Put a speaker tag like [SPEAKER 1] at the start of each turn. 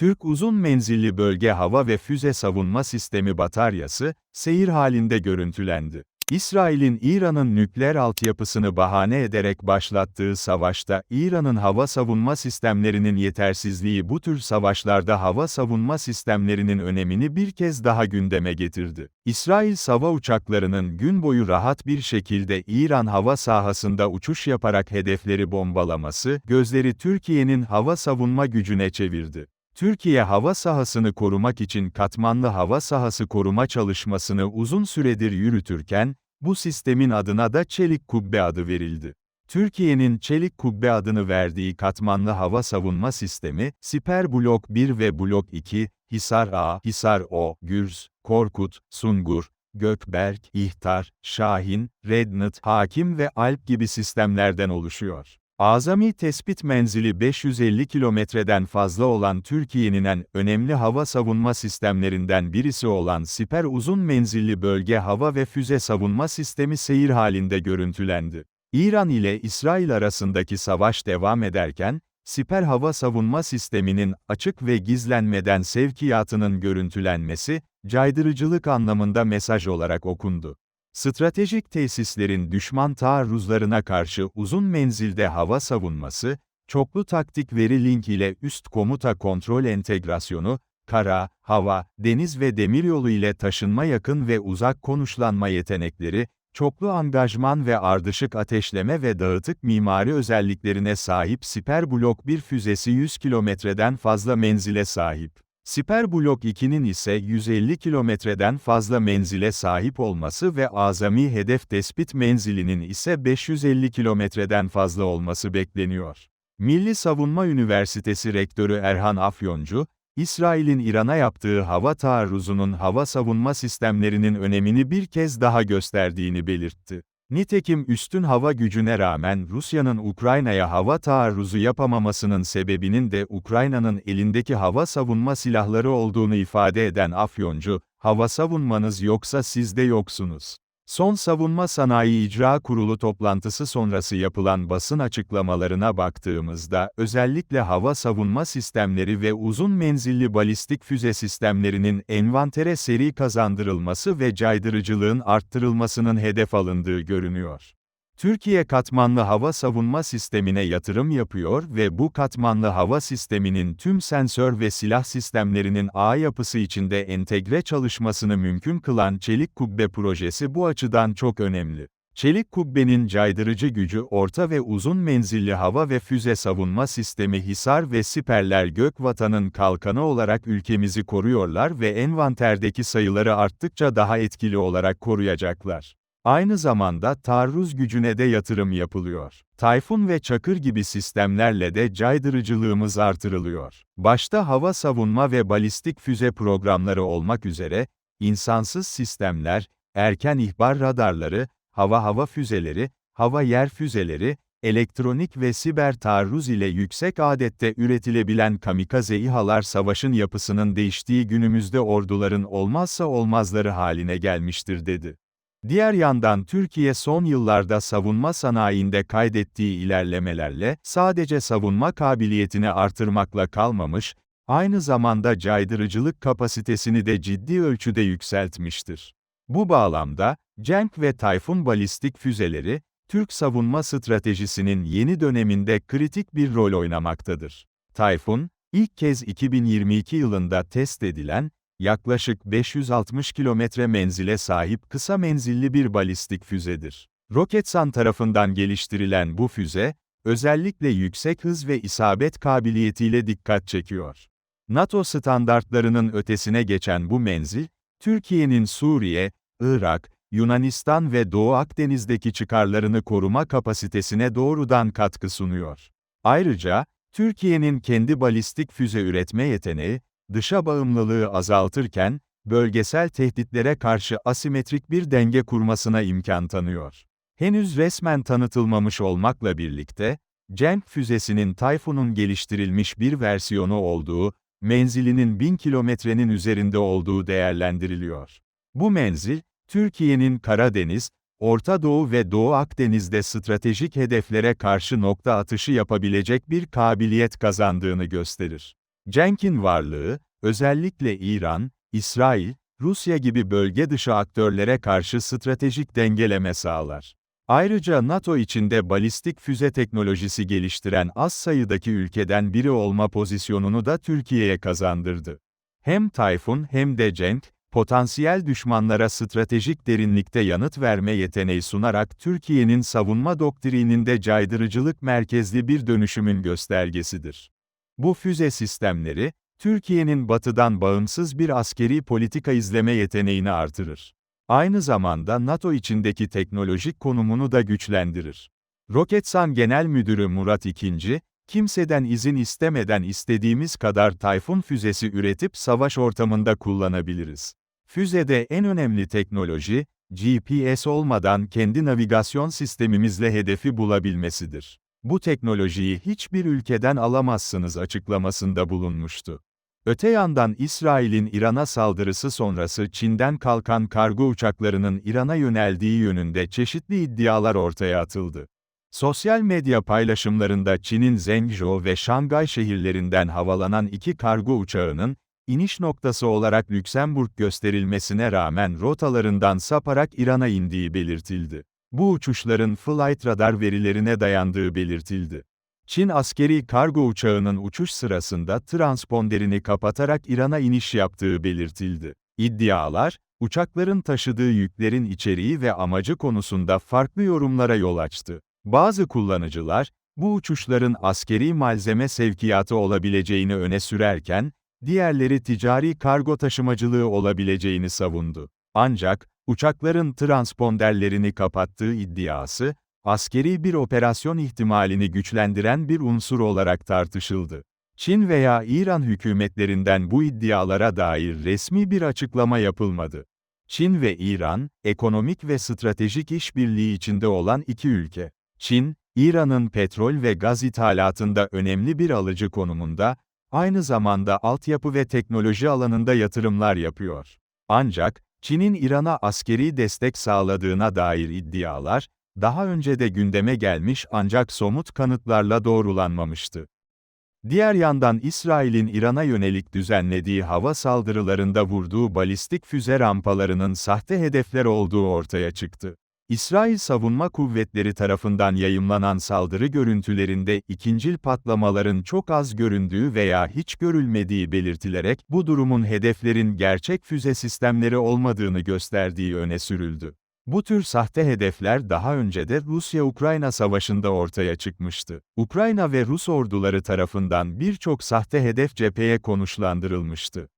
[SPEAKER 1] Türk Uzun Menzilli Bölge Hava ve Füze Savunma Sistemi bataryası, seyir halinde görüntülendi. İsrail'in İran'ın nükleer altyapısını bahane ederek başlattığı savaşta, İran'ın hava savunma sistemlerinin yetersizliği bu tür savaşlarda hava savunma sistemlerinin önemini bir kez daha gündeme getirdi. İsrail sava uçaklarının gün boyu rahat bir şekilde İran hava sahasında uçuş yaparak hedefleri bombalaması, gözleri Türkiye'nin hava savunma gücüne çevirdi. Türkiye hava sahasını korumak için katmanlı hava sahası koruma çalışmasını uzun süredir yürütürken, bu sistemin adına da Çelik Kubbe adı verildi. Türkiye'nin Çelik Kubbe adını verdiği katmanlı hava savunma sistemi, Siper Blok 1 ve Blok 2, Hisar A, Hisar O, Gürz, Korkut, Sungur, Gökberk, İhtar, Şahin, Rednut, Hakim ve Alp gibi sistemlerden oluşuyor. Azami tespit menzili 550 kilometreden fazla olan Türkiye'nin en önemli hava savunma sistemlerinden birisi olan Siper Uzun Menzilli Bölge Hava ve Füze Savunma Sistemi seyir halinde görüntülendi. İran ile İsrail arasındaki savaş devam ederken, Siper Hava Savunma Sistemi'nin açık ve gizlenmeden sevkiyatının görüntülenmesi, caydırıcılık anlamında mesaj olarak okundu. Stratejik tesislerin düşman taarruzlarına karşı uzun menzilde hava savunması, çoklu taktik veri link ile üst komuta kontrol entegrasyonu, kara, hava, deniz ve demiryolu ile taşınma yakın ve uzak konuşlanma yetenekleri, çoklu angajman ve ardışık ateşleme ve dağıtık mimari özelliklerine sahip Siper Blok 1 füzesi 100 kilometreden fazla menzile sahip. Siper Blok 2'nin ise 150 kilometreden fazla menzile sahip olması ve azami hedef tespit menzilinin ise 550 kilometreden fazla olması bekleniyor. Milli Savunma Üniversitesi Rektörü Erhan Afyoncu, İsrail'in İran'a yaptığı hava taarruzunun hava savunma sistemlerinin önemini bir kez daha gösterdiğini belirtti. Nitekim üstün hava gücüne rağmen Rusya'nın Ukrayna'ya hava taarruzu yapamamasının sebebinin de Ukrayna'nın elindeki hava savunma silahları olduğunu ifade eden Afyoncu, hava savunmanız yoksa siz de yoksunuz. Son Savunma Sanayi İcra Kurulu toplantısı sonrası yapılan basın açıklamalarına baktığımızda, özellikle hava savunma sistemleri ve uzun menzilli balistik füze sistemlerinin envantere seri kazandırılması ve caydırıcılığın arttırılmasının hedef alındığı görünüyor. Türkiye katmanlı hava savunma sistemine yatırım yapıyor ve bu katmanlı hava sisteminin tüm sensör ve silah sistemlerinin ağ yapısı içinde entegre çalışmasını mümkün kılan Çelik Kubbe projesi bu açıdan çok önemli. Çelik Kubbe'nin caydırıcı gücü orta ve uzun menzilli hava ve füze savunma sistemi Hisar ve Siperler Gökvatan'ın kalkanı olarak ülkemizi koruyorlar ve envanterdeki sayıları arttıkça daha etkili olarak koruyacaklar. Aynı zamanda taarruz gücüne de yatırım yapılıyor. Tayfun ve Çakır gibi sistemlerle de caydırıcılığımız artırılıyor. Başta hava savunma ve balistik füze programları olmak üzere, insansız sistemler, erken ihbar radarları, hava-hava füzeleri, hava-yer füzeleri, elektronik ve siber taarruz ile yüksek adette üretilebilen kamikaze İHA'lar savaşın yapısının değiştiği günümüzde orduların olmazsa olmazları haline gelmiştir dedi. Diğer yandan Türkiye son yıllarda savunma sanayinde kaydettiği ilerlemelerle, sadece savunma kabiliyetini artırmakla kalmamış, aynı zamanda caydırıcılık kapasitesini de ciddi ölçüde yükseltmiştir. Bu bağlamda, Cenk ve Tayfun balistik füzeleri, Türk savunma stratejisinin yeni döneminde kritik bir rol oynamaktadır. Tayfun, ilk kez 2022 yılında test edilen, yaklaşık 560 kilometre menzile sahip kısa menzilli bir balistik füzedir. Roketsan tarafından geliştirilen bu füze, özellikle yüksek hız ve isabet kabiliyetiyle dikkat çekiyor. NATO standartlarının ötesine geçen bu menzil, Türkiye'nin Suriye, Irak, Yunanistan ve Doğu Akdeniz'deki çıkarlarını koruma kapasitesine doğrudan katkı sunuyor. Ayrıca, Türkiye'nin kendi balistik füze üretme yeteneği, dışa bağımlılığı azaltırken, bölgesel tehditlere karşı asimetrik bir denge kurmasına imkan tanıyor. Henüz resmen tanıtılmamış olmakla birlikte, Cenk füzesinin Tayfun'un geliştirilmiş bir versiyonu olduğu, menzilinin 1000 kilometrenin üzerinde olduğu değerlendiriliyor. Bu menzil, Türkiye'nin Karadeniz, Orta Doğu ve Doğu Akdeniz'de stratejik hedeflere karşı nokta atışı yapabilecek bir kabiliyet kazandığını gösterir. Cenk'in varlığı, özellikle İran, İsrail, Rusya gibi bölge dışı aktörlere karşı stratejik dengeleme sağlar. Ayrıca NATO içinde balistik füze teknolojisi geliştiren az sayıdaki ülkeden biri olma pozisyonunu da Türkiye'ye kazandırdı. Hem Tayfun hem de Cenk, potansiyel düşmanlara stratejik derinlikte yanıt verme yeteneği sunarak Türkiye'nin savunma doktrininde caydırıcılık merkezli bir dönüşümün göstergesidir. Bu füze sistemleri, Türkiye'nin batıdan bağımsız bir askeri politika izleme yeteneğini artırır. Aynı zamanda NATO içindeki teknolojik konumunu da güçlendirir. Roketsan Genel Müdürü Murat II, kimseden izin istemeden istediğimiz kadar Tayfun füzesi üretip savaş ortamında kullanabiliriz. Füzede en önemli teknoloji, GPS olmadan kendi navigasyon sistemimizle hedefi bulabilmesidir. Bu teknolojiyi hiçbir ülkeden alamazsınız açıklamasında bulunmuştu. Öte yandan İsrail'in İran'a saldırısı sonrası Çin'den kalkan kargo uçaklarının İran'a yöneldiği yönünde çeşitli iddialar ortaya atıldı. Sosyal medya paylaşımlarında Çin'in Zhengzhou ve Şangay şehirlerinden havalanan iki kargo uçağının, iniş noktası olarak Lüksemburg gösterilmesine rağmen rotalarından saparak İran'a indiği belirtildi. Bu uçuşların Flight Radar verilerine dayandığı belirtildi. Çin askeri kargo uçağının uçuş sırasında transponderini kapatarak İran'a iniş yaptığı belirtildi. İddialar, uçakların taşıdığı yüklerin içeriği ve amacı konusunda farklı yorumlara yol açtı. Bazı kullanıcılar, bu uçuşların askeri malzeme sevkiyatı olabileceğini öne sürerken, diğerleri ticari kargo taşımacılığı olabileceğini savundu. Ancak, uçakların transponderlerini kapattığı iddiası, askeri bir operasyon ihtimalini güçlendiren bir unsur olarak tartışıldı. Çin veya İran hükümetlerinden bu iddialara dair resmi bir açıklama yapılmadı. Çin ve İran, ekonomik ve stratejik işbirliği içinde olan iki ülke. Çin, İran'ın petrol ve gaz ithalatında önemli bir alıcı konumunda, aynı zamanda altyapı ve teknoloji alanında yatırımlar yapıyor. Ancak, Çin'in İran'a askeri destek sağladığına dair iddialar, daha önce de gündeme gelmiş ancak somut kanıtlarla doğrulanmamıştı. Diğer yandan İsrail'in İran'a yönelik düzenlediği hava saldırılarında vurduğu balistik füze rampalarının sahte hedefler olduğu ortaya çıktı. İsrail Savunma Kuvvetleri tarafından yayımlanan saldırı görüntülerinde ikincil patlamaların çok az göründüğü veya hiç görülmediği belirtilerek bu durumun hedeflerin gerçek füze sistemleri olmadığını gösterdiği öne sürüldü. Bu tür sahte hedefler daha önce de Rusya-Ukrayna savaşında ortaya çıkmıştı. Ukrayna ve Rus orduları tarafından birçok sahte hedef cepheye konuşlandırılmıştı.